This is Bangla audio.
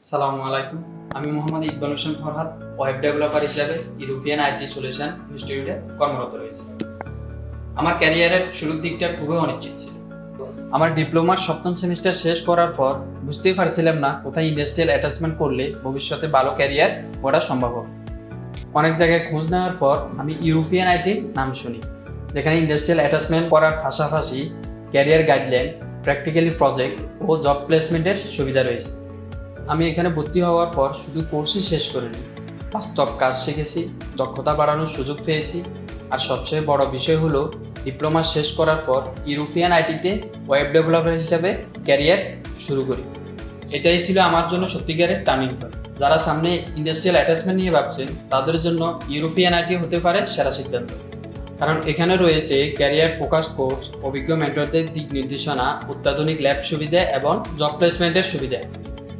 সালামু আলাইকুম। আমি মোহাম্মদ ইকবাল হোসেন ফরহাদ, ওয়েব ডেভেলপার হিসাবে ইউরোপিয়ান আইটি সলিউশন ইনস্টিটিউটে কর্মরত রয়েছে। আমার ক্যারিয়ারের শুরুর দিকটা খুবই অনিশ্চিত ছিল। আমার ডিপ্লোমার সপ্তম সেমিস্টার শেষ করার পর বুঝতেই পারছিলাম না কোথায় ইন্ডাস্ট্রিয়াল অ্যাটাচমেন্ট করলে ভবিষ্যতে ভালো ক্যারিয়ার গড়া সম্ভব হবে। অনেক জায়গায় খোঁজ নেওয়ার পর আমি ইউরোপিয়ান আইটির নাম শুনি, যেখানে ইন্ডাস্ট্রিয়াল অ্যাটাচমেন্ট করার পাশাপাশি ক্যারিয়ার গাইডলাইন প্র্যাকটিক্যালি প্রজেক্ট ও জব প্লেসমেন্টের সুবিধা রয়েছে। আমি এখানে ভর্তি হওয়ার পর শুধু কোর্সই শেষ করিনি। বাস্তব কাজ শিখেছি, দক্ষতা বাড়ানোর সুযোগ পেয়েছি। আর সবচেয়ে বড় বিষয় হলো, ডিপ্লোমা শেষ করার পর ইউরোপিয়ান আইটিতে ওয়েব ডেভেলপার হিসাবে ক্যারিয়ার শুরু করি। এটাই ছিল আমার জন্য সত্যিকারের টার্নিং পয়েন্ট। যারা সামনে ইন্ডাস্ট্রিয়াল অ্যাটাচমেন্ট নিয়ে ভাবছেন, তাদের জন্য ইউরোপিয়ান আইটি হতে পারে সেরা সিদ্ধান্ত। কারণ এখানে রয়েছে ক্যারিয়ার ফোকাস কোর্স, অভিজ্ঞ মেন্টরদের দিক নির্দেশনা, অত্যাধুনিক ল্যাব সুবিধা এবং জব প্লেসমেন্টের সুবিধা।